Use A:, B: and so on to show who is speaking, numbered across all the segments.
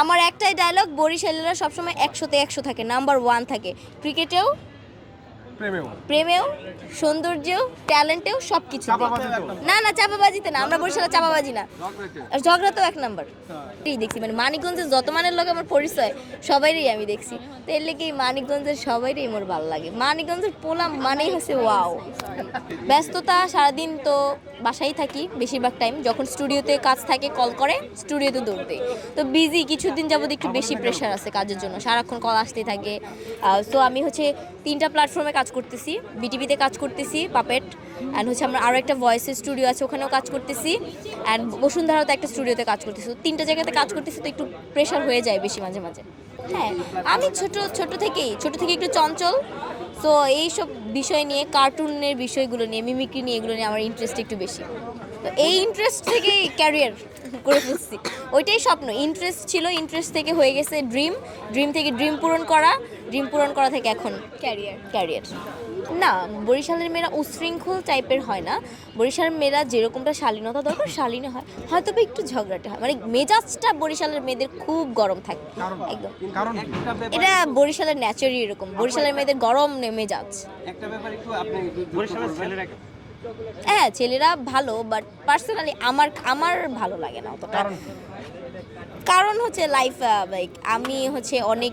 A: আমার একটাই ডায়লগ বরিশালীরা সবসময় একশোতে একশো থাকে নাম্বার ওয়ান থাকে। ক্রিকেটেও
B: প্রেমেও।
A: প্রেমেও সৌন্দর্যেও ট্যালেন্টেও সব কিছু? না না চাপাবাজিতে না আমরা বরিশালে চাপাবাজি না। আর ঝগড়াতেও এক নাম্বার এই দেখছি মানে মানিকগঞ্জের যত মানের লোক আমার পরিচয় সবাইরই আমি দেখছি। তো এর লেগে মানিকগঞ্জের সবাইরই আমার ভালো লাগে। মানিকগঞ্জের পোলাম মানেই হচ্ছে ওয়াও ব্যস্ততা সারাদিন তো বাসায় থাকি বেশিরভাগ টাইম যখন স্টুডিওতে কাজ থাকে কল করে স্টুডিওতে দৌড়তে। তো বিজি কিছুদিন যাবত একটু বেশি প্রেশার আছে কাজের জন্য। সারাক্ষণ কল আসতে থাকে। তো আমি হচ্ছে তিনটা প্ল্যাটফর্মে কাজ করতেছি। বিটিভিতে কাজ করতেছি পাপেট অ্যান্ড হচ্ছে আমরা আরও একটা ভয়েসের স্টুডিও আছে, ওখানেও কাজ করতেছি। অ্যান্ড বসুন্ধরাতে একটা স্টুডিওতে কাজ করতেছি। তো তিনটা জায়গাতে কাজ করতেছি, তো একটু প্রেশার হয়ে যায় বেশি মাঝে মাঝে। হ্যাঁ আমি ছোট ছোট থেকেই, ছোট থেকে একটু চঞ্চল। তো এইসব বিষয় নিয়ে কার্টুনের বিষয়গুলো নিয়ে মিমিক্রি নিয়ে এগুলো নিয়ে আমার ইন্টারেস্ট একটু বেশি। তো এই ইন্টারেস্ট থেকেই ক্যারিয়ার করে ফেলছি ওইটাই স্বপ্ন। ইন্টারেস্ট ছিল ইন্টারেস্ট থেকে হয়ে গেছে ড্রিম ড্রিম থেকে ড্রিম পূরণ করা ড্রিম পূরণ করা থেকে এখন ক্যারিয়ার ক্যারিয়ার না বরিশালের মেয়েরা উশৃঙ্খল টাইপের হয় না। বরিশালের মেয়েরা যেরকমটা শালীনতা দরকার শালীন হয়। হয়তো বা একটু ঝগড়াটে হয়। মানে মেজাজটা বরিশালের মেয়েদের খুব গরম থাকে। একদম।
B: কারণ
A: এটা বরিশালের ন্যাচারই এরকম। বরিশালের মেয়েদের গরম মেজাজ।
C: একটা ব্যাপার একটু আপনি বরিশালের ছেলেরা
A: হ্যাঁ ছেলেরা ভালো বাট পার্সোনালি আমার আমার ভালো লাগে না অতটা।
B: কারণ
A: হচ্ছে লাইফ লাইক আমি হচ্ছে অনেক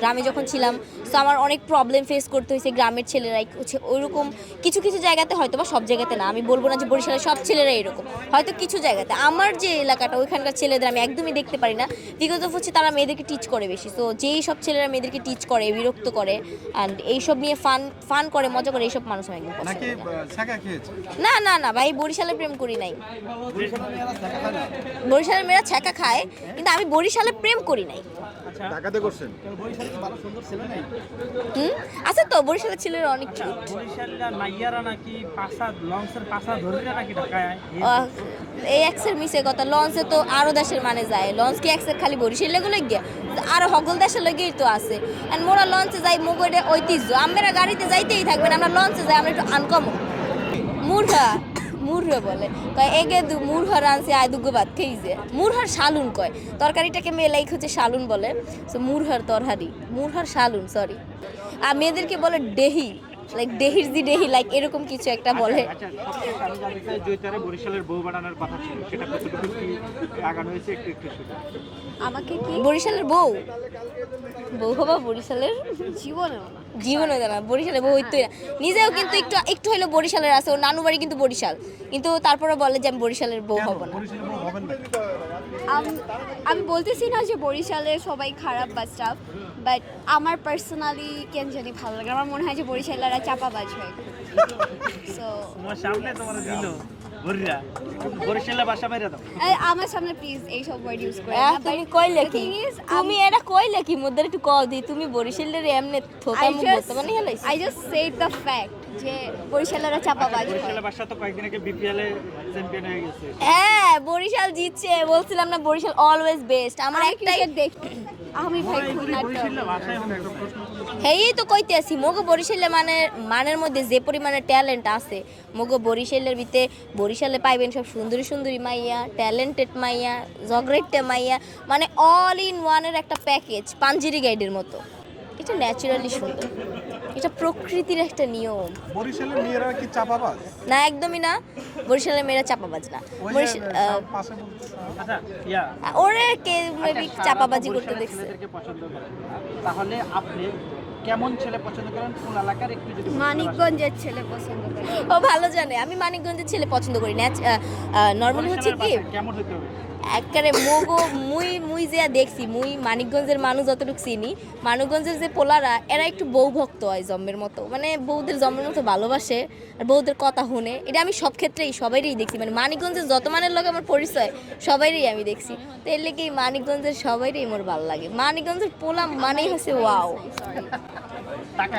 A: গ্রামে যখন ছিলাম তো আমার অনেক প্রবলেম ফেস করতে হয়েছে গ্রামের ছেলেরাই হচ্ছে ওইরকম কিছু কিছু জায়গাতে হয়তো বা সব জায়গাতে না আমি বলব না যে বরিশালের সব ছেলেরা এরকম হয়তো কিছু জায়গাতে। আমার যে এলাকাটা ওইখানকার ছেলেদের আমি একদমই দেখতে পারি না বিকজ অফ হচ্ছে তারা মেয়েদেরকে টিচ করে বেশি তো যেই সব ছেলেরা মেয়েদেরকে টিচ করে বিরক্ত করে অ্যান্ড এইসব নিয়ে ফান ফান করে মজা করে এইসব মানুষ আমি
B: খেয়েছে?
A: না না না ভাই বরিশালে প্রেম করি নাই। বরিশালের মেয়েরা ছ্যাঁকা খায়। কিন্তু আমি বরিশালে প্রেম করি নাই।
B: ঢাকাতে করছেন?
A: হুম? আছে তো বরিশালের ছেলেরা অনেক কিউট
C: নাইয়ারা নাকি পাশা লঞ্চের পাশা ধরে নাকি ঢাকায়?
A: এই এক্সের মিসে কথা লঞ্চে তো আরও দেশের মানে যায়। লঞ্চ কি এক্সের খালি বরিশালগুলো গিয়া? আরও হগল দেশের লগেই তো আছে। এন্ড মোরা লঞ্চে যাই মুগরে ঐতিহ্য। আমরা গাড়িতে যাইতেই থাকবেন আমরা লঞ্চে যাই আমরা একটু আনকমন মুরহা মুরহা বলে। কয়, এগে দু মুরহা রানছে আয় দুগো ভাত খেয়েছে মুরহার শালুন কয়। তরকারিটাকে মেলাই হচ্ছে শালুন বলে। সো মুরহার তরহারি মুরহার শালুন সরি আর মেয়েদেরকে বলে ডেহি লাইক ডেহির দি ডেহি লাইক এরকম কিছু একটা বলে।
C: আচ্ছা সবচেয়ে আমি জানতে চাই জয়িতারে বরিশালের বউ বানানোর কথা ছিল সেটা কতটুকু কি আগানো হয়েছে? একটু একটু শুধু
A: আমাকে কি? বরিশালের বউ? বউ হবা বরিশালের জীবনে জীবনে জানা বরিশালের বউ হইতোই না। নিজেও কিন্তু একটু একটু হইল বরিশালের আছে ওর নানু বাড়ি কিন্তু বরিশাল। কিন্তু তারপরে বলে যে আমি বরিশালের বউ হব না।
B: না?
D: আম- আমি বলতেছি না যে বরিশালের সবাই খারাপ বা স্টাফ বাট আমার পার্সোনালি কেন জানি ভালো লাগে? আমার মনে হয় যে বরিশালেরা চাপাবাজ হয়। সো
C: তোমার সামনে তোমার দিল বরিরা বরিশালের বাসা বাইরে দাও।
D: আমার সামনে প্লিজ এইসব ওয়ার্ড ইউজ করে
A: আহ,
D: না
A: তুমি কইলে কি? তুমি এটা কইলে কি? মধ্যে একটু কও দি তুমি বরিশালের এমনি থোকা
D: আই
A: মুখ
D: জাস্ট
A: বলতে মানে হেলাইছি।
D: I just said the fact যে বরিশালেরা চাপাবাজ হয়
C: বরিশালের বাসা তো কয়েকদিন আগে বিপিএল এ চ্যাম্পিয়ন হয়ে গেছে।
A: হ্যাঁ বরিশাল জিতছে। বলছিলাম না বরিশাল অলওয়েজ বেস্ট আমার একটাই
D: দেখি। আমি ভাই
A: হেই তো কইতে আছি মগো বরিশালে মানে মানের মধ্যে যে পরিমাণে ট্যালেন্ট আছে মগো বরিশালের ভিতরে বরিশালে পাইবেন সব সুন্দরী সুন্দরী মাইয়া ট্যালেন্টেড মাইয়া জগরেটে মাইয়া মানে অল ইন ওয়ানের একটা প্যাকেজ পাঞ্জিরি গাইডের মতো। এটা ন্যাচারালি সুন্দর। এটা প্রকৃতির একটা নিয়ম।
B: বরিশালের মেয়েরা কি চাপাবাজ?
A: না একদমই না। বরিশালের মেয়েরা চাপাবাজ না।
C: আচ্ছা ইয়া।
A: ওরে কে মেবি
C: আচ্ছা,
A: চাপাবাজি করতে দেখছে।
C: তাহলে আপনি কেমন ছেলে পছন্দ করেন? কোন এলাকার একটু যদি
D: মানিকগঞ্জের ছেলে পছন্দ করে।
A: ও ভালো জানে আমি মানিকগঞ্জের ছেলে পছন্দ করি। না নর্মালি হচ্ছে কি?
C: কেমন হতে হবে?
A: একবারে মোগো মুই মুই যে দেখছি মুই মানিকগঞ্জের মানুষ যতটুকু চিনি মানিকগঞ্জের যে পোলারা এরা একটু বউ ভক্ত হয় জম্মের মতো। মানে বউদের জম্মের মতো ভালোবাসে আর বউদের কথা শুনে। এটা আমি সব ক্ষেত্রেই সবাইরই দেখছি। মানে মানিকগঞ্জের যত মানের লোক আমার পরিচয় সবাইরই আমি দেখছি। তো এর লেগে মানিকগঞ্জের সবাইরই আমার ভালো লাগে। মানিকগঞ্জের পোলা মানেই হচ্ছে ওয়াও
C: টাকা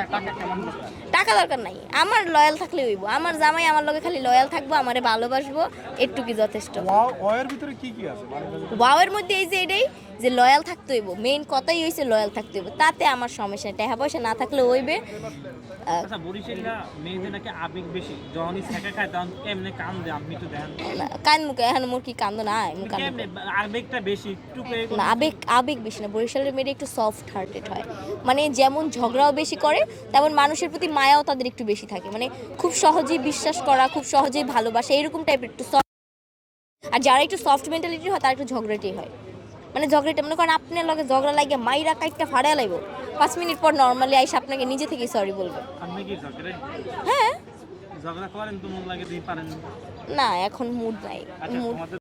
C: টাকা দরকার?
A: নাই। আমার লয়াল থাকলে হইব। আমার জামাই আমার লগে খালি লয়াল থাকব আমারে ভালোবাসবো একটু কি যথেষ্ট
B: ওয়াওয়ের ভিতরে কি কি আছে?
A: ওয়াওয়ের মধ্যে এই যে এটাই যে লয়াল থাকতে হইব। মেইন কথাই হইছে লয়াল থাকতে হইব। তাতে আমার সমস্যা টাকা পয়সা না থাকলে হইবে।
C: আচ্ছা কান
A: মুখে এখন মোর কি? কান্দ না মুখ কান্দ
C: কেমনে? আবেগটা বেশি
A: না আবেগ আবেগ বেশি না। বরিশালের মেয়েরা একটু সফট হার্টেড হয়। মানে যেমন ঝগড়াও বেশি করে তেমন মানুষের প্রতি মায়াও তাদের একটু বেশি থাকে। মানে খুব সহজেই বিশ্বাস করা খুব সহজেই ভালোবাসা এরকম টাইপের একটু soft- আর যারা একটু সফট মেন্টালিটি হয় তারা একটু ঝগড়াটি হয়। মানে ঝগড়াটা মনে করেন আপনার লগে ঝগড়া লাগে মাইরা কাইটটা ফাড়া লাগবে পাঁচ মিনিট পর নর্মালি আইসা আপনাকে নিজে থেকে সরি বলবে। হ্যাঁ।
C: ঝগড়া করেন তো লাগে তুমি পারেন।
A: না এখন মুড নাই।
C: আচ্ছা
A: মুড